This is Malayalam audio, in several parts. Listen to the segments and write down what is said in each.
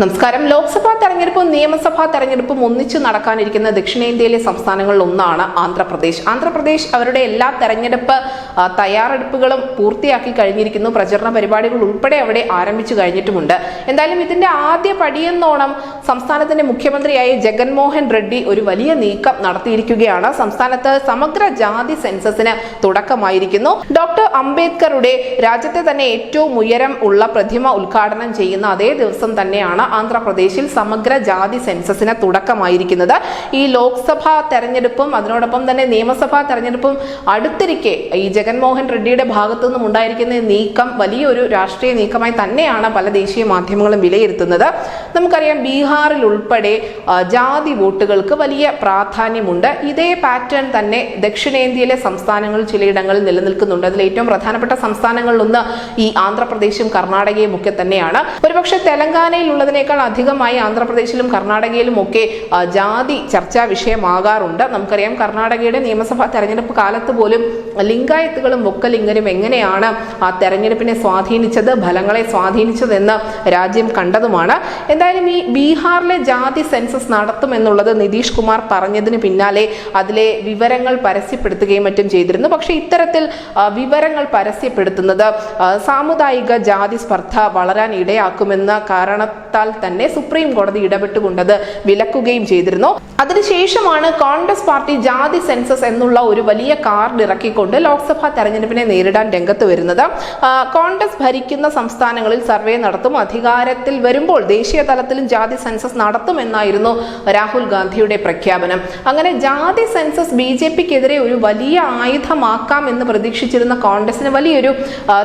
നമസ്കാരം. ലോക്സഭാ തെരഞ്ഞെടുപ്പും നിയമസഭാ തെരഞ്ഞെടുപ്പും ഒന്നിച്ചു നടക്കാനിരിക്കുന്ന ദക്ഷിണേന്ത്യയിലെ സംസ്ഥാനങ്ങളിൽ ഒന്നാണ് ആന്ധ്രാപ്രദേശ്. ആന്ധ്രാപ്രദേശ് അവരുടെ എല്ലാ തെരഞ്ഞെടുപ്പ് തയ്യാറെടുപ്പുകളും പൂർത്തിയാക്കി കഴിഞ്ഞിരിക്കുന്നു. പ്രചരണ പരിപാടികൾ ഉൾപ്പെടെ അവിടെ ആരംഭിച്ചു കഴിഞ്ഞിട്ടുമുണ്ട്. എന്തായാലും ഇതിന്റെ ആദ്യ പടിയെന്നോണം സംസ്ഥാനത്തിന്റെ മുഖ്യമന്ത്രിയായി ജഗൻമോഹൻ റെഡ്ഡി ഒരു വലിയ നീക്കം നടത്തിയിരിക്കുകയാണ്. സംസ്ഥാനത്ത് സമഗ്ര ജാതി സെൻസസിന് തുടക്കമായിരിക്കുന്നു. ഡോക്ടർ അംബേദ്കറുടെ രാജ്യത്തെ തന്നെ ഏറ്റവും ഉയരം ഉള്ള പ്രതിമ ഉദ്ഘാടനം ചെയ്യുന്ന അതേ ദിവസം തന്നെയാണ് ആന്ധ്രാപ്രദേശിൽ സമഗ്ര ജാതി സെൻസസിന് തുടക്കമായിരിക്കുന്നത്. ഈ ലോക്സഭാ തെരഞ്ഞെടുപ്പും അതിനോടൊപ്പം തന്നെ നിയമസഭാ തെരഞ്ഞെടുപ്പും അടുത്തിരിക്കെ ഈ ജഗൻമോഹൻ റെഡ്ഡിയുടെ ഭാഗത്തു നിന്നും ഉണ്ടായിരിക്കുന്ന നീക്കം വലിയൊരു രാഷ്ട്രീയ നീക്കമായി തന്നെയാണ് പല ദേശീയ മാധ്യമങ്ങളും വിലയിരുത്തുന്നത്. നമുക്കറിയാം ബീഹാറിൽ ഉൾപ്പെടെ ജാതി വോട്ടുകൾക്ക് വലിയ പ്രാധാന്യമുണ്ട്. ഇതേ പാറ്റേൺ തന്നെ ദക്ഷിണേന്ത്യയിലെ സംസ്ഥാനങ്ങൾ ചിലയിടങ്ങളിൽ നിലനിൽക്കുന്നുണ്ട്. അതിൽ ഏറ്റവും പ്രധാനപ്പെട്ട സംസ്ഥാനങ്ങളിലൊന്ന് ഈ ആന്ധ്രാപ്രദേശും കർണാടകയും ഒക്കെ തന്നെയാണ്. ഒരുപക്ഷെ തെലങ്കാനയിൽ ഉള്ളതിനേക്കാൾ അധികമായി ആന്ധ്രാപ്രദേശിലും കർണാടകയിലും ഒക്കെ ജാതി ചർച്ചാ വിഷയമാകാറുണ്ട്. നമുക്കറിയാം കർണാടകയുടെ നിയമസഭാ തെരഞ്ഞെടുപ്പ് കാലത്ത് പോലും ലിംഗായത്തുകളും ഒക്കലിംഗരും എങ്ങനെയാണ് ആ തെരഞ്ഞെടുപ്പിനെ സ്വാധീനിച്ചത് ഫലങ്ങളെ സ്വാധീനിച്ചതെന്ന് രാജ്യം കണ്ടതുമാണ്. എന്തായാലും ഈ ബീഹാറിലെ ജാതി സെൻസസ് നടത്തുമെന്നുള്ളത് നിതീഷ് കുമാർ പറഞ്ഞതിന് പിന്നാലെ അതിലെ വിവരങ്ങൾ പരസ്യപ്പെടുത്തുകയും മറ്റും ചെയ്തിരുന്നു. പക്ഷേ ഇത്തരത്തിൽ വിവരങ്ങൾ പരസ്യപ്പെടുത്തുന്നത് സാമുദായിക ജാതി സ്പർദ്ധ വളരാൻ ഇടയാക്കുമെന്ന കാരണത്താൽ തന്നെ സുപ്രീം കോടതി ഇടപെട്ടുകൊണ്ടത് വിലക്കുകയും ചെയ്തിരുന്നു. അതിനുശേഷമാണ് കോൺഗ്രസ് പാർട്ടി ജാതി സെൻസസ് എന്നുള്ള ഒരു വലിയ കാർഡ് ഇറക്കിക്കൊണ്ട് ലോക്സഭാ തെരഞ്ഞെടുപ്പിനെ നേരിടാൻ രംഗത്ത് വരുന്നത്. കോൺഗ്രസ് ഭരിക്കുന്ന സംസ്ഥാനങ്ങളിൽ സർവേ നടത്തും. അധികാരത്തിൽ വരുമ്പോൾ ദേശീയ തലത്തിലും ജാതി സെൻസസ് നടത്തുമെന്നായിരുന്നു രാഹുൽ ഗാന്ധിയുടെ പ്രഖ്യാപനം. അങ്ങനെ ജാതി സെൻസസ് ബി ജെ പിക്കെതിരെ ഒരു വലിയ ആയുധമാക്കാം എന്ന് പ്രതീക്ഷിച്ചിരുന്ന കോൺഗ്രസിന് വലിയൊരു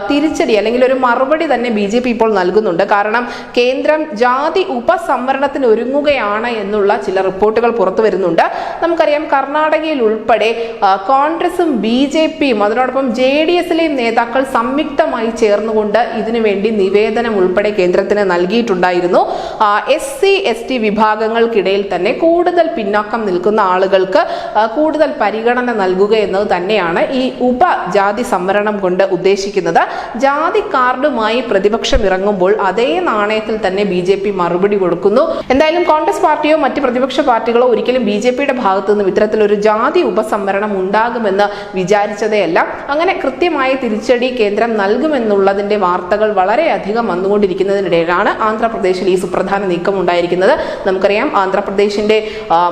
തിരിച്ചടി അല്ലെങ്കിൽ ഒരു മറുപടി തന്നെ ബി ജെ പി ഇപ്പോൾ നൽകുന്നുണ്ട്. കാരണം കേന്ദ്രം ജാതി ഉപസംവരണത്തിന് ഒരുങ്ങുകയാണ് എന്നുള്ള ചില റിപ്പോർട്ടുകൾ പുറത്തു വരുന്നുണ്ട്. നമുക്കറിയാം കർണാടകയിൽ ഉൾപ്പെടെ കോൺഗ്രസും ബി ജെ പിയും അതിനോടൊപ്പം ജെ ഡി എസിലെയും നേതാക്കൾ സംയുക്തമായി ചേർന്നുകൊണ്ട് ഇതിനുവേണ്ടി നിവേദനം ഉൾപ്പെടെ കേന്ദ്രത്തിന് നൽകിയിട്ടുണ്ടായിരുന്നു. എസ് സി എസ് ടി വിഭാഗങ്ങൾക്കിടയിൽ തന്നെ കൂടുതൽ പിന്നോക്കം നിൽക്കുന്ന ആളുകൾക്ക് കൂടുതൽ പരിഗണന നൽകുക എന്നത് തന്നെയാണ് ഈ ഉപജാതി സംവരണം കൊണ്ട് ഉദ്ദേശിക്കുന്നത്. ജാതി കാർഡുമായി പ്രതിപക്ഷം ഇറങ്ങുമ്പോൾ അതേ നാണയത്തിൽ തന്നെ ബി ജെ പി മറുപടി കൊടുക്കുന്നു. എന്തായാലും കോൺഗ്രസ് പാർട്ടിയോ മറ്റ് പ്രതിപക്ഷ പാർട്ടികളോ ഒരിക്കലും ബി ജെ പിയുടെ ഭാഗത്തു നിന്നും ഇത്തരത്തിലൊരു ജാതി ഉപസംവരണം ഉണ്ടാകുമെന്ന് വിചാരിച്ചതേയല്ല. അങ്ങനെ കൃത്യമായ തിരിച്ചടി കേന്ദ്രം നൽകുമെന്നുള്ളതിന്റെ വാർത്തകൾ വളരെയധികം വന്നുകൊണ്ടിരിക്കുന്നതിനിടയിലാണ് ആന്ധ്രാപ്രദേശിൽ ഈ സുപ്രധാന നീക്കം ഉണ്ടായിരിക്കുന്നത് നമുക്കറിയാം ആന്ധ്രാപ്രദേശിന്റെ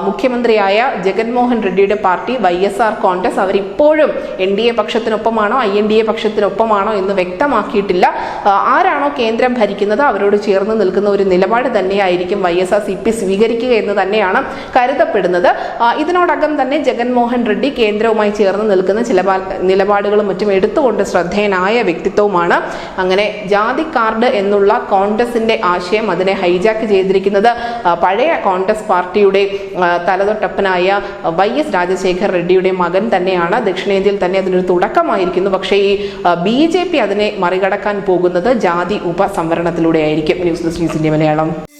മുഖ്യമന്ത്രിയായ Jaganmohan റെഡ്ഡിയുടെ party Y S R Congress അവരിപ്പോഴും എൻ ഡി എ പക്ഷത്തിനൊപ്പമാണോ ഐ എൻ ഡി എ പക്ഷത്തിനൊപ്പമാണോ എന്ന് വ്യക്തമാക്കിയിട്ടില്ല. ആരാണോ കേന്ദ്രം ഭരിക്കുന്നത് അവരോട് ചേർന്ന് നിൽക്കുന്ന ഒരു നിലപാട് തന്നെയായിരിക്കും Y S R C P സ്വീകരിക്കുക എന്ന് തന്നെയാണ് കരുതപ്പെടുന്നത്. ഇതിനോടകം തന്നെ ജഗൻമോഹൻ റെഡ്ഡി കേന്ദ്രവുമായി ചേർന്ന് നിൽക്കുന്ന ചില നിലപാടുകളും മറ്റും എടുത്തുകൊണ്ട് ശ്രദ്ധേയനായ വ്യക്തിത്വവുമാണ്. അങ്ങനെ ജാതി കാർഡ് എന്നുള്ള കോൺഗ്രസിന്റെ ആശയം അതിനെ ഹൈജാക്ക് ചെയ്തിരിക്കുന്നത് ആ, പഴയ കോൺഗ്രസ് പാർട്ടിയുടെ തലതൊട്ടപ്പനായ വൈ എസ് രാജശേഖർ റെഡ്ഡിയുടെ മകൻ തന്നെയാണ്. ദക്ഷിണേന്ത്യയിൽ തന്നെ അതിനൊരു തുടക്കമായിരിക്കുന്നു. പക്ഷേ ഈ ബി ജെ പി അതിനെ മറികടക്കാൻ പോകുന്നത് ജാതി ഉപസംവരണത്തിലൂടെ ആയിരിക്കും news desk news India Malayalam.